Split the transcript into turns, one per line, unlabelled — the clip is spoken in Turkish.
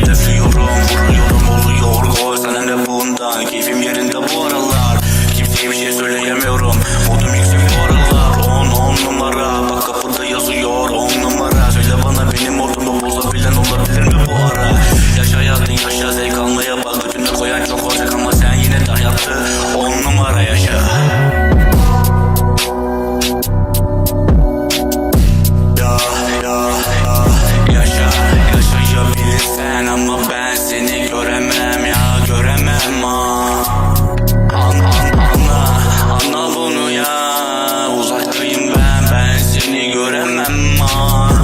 Hedefliyorum vuruyorum oluyor. Gol Sana ne bundan keyfim yerinde bu aralar. Kimseye bir şey söyleyemiyorum. Modum yüksek bu aralar. 10 10 numara. Bak kapıda yazıyor 10 numara. Söyle bana benim modumu bozabilen olabilir mi bu ara? Yaşa hayatın yaşa zevk almaya bak. Bütüne koyan çok olacak ama sen yine de hayatı 10 numara yaşa.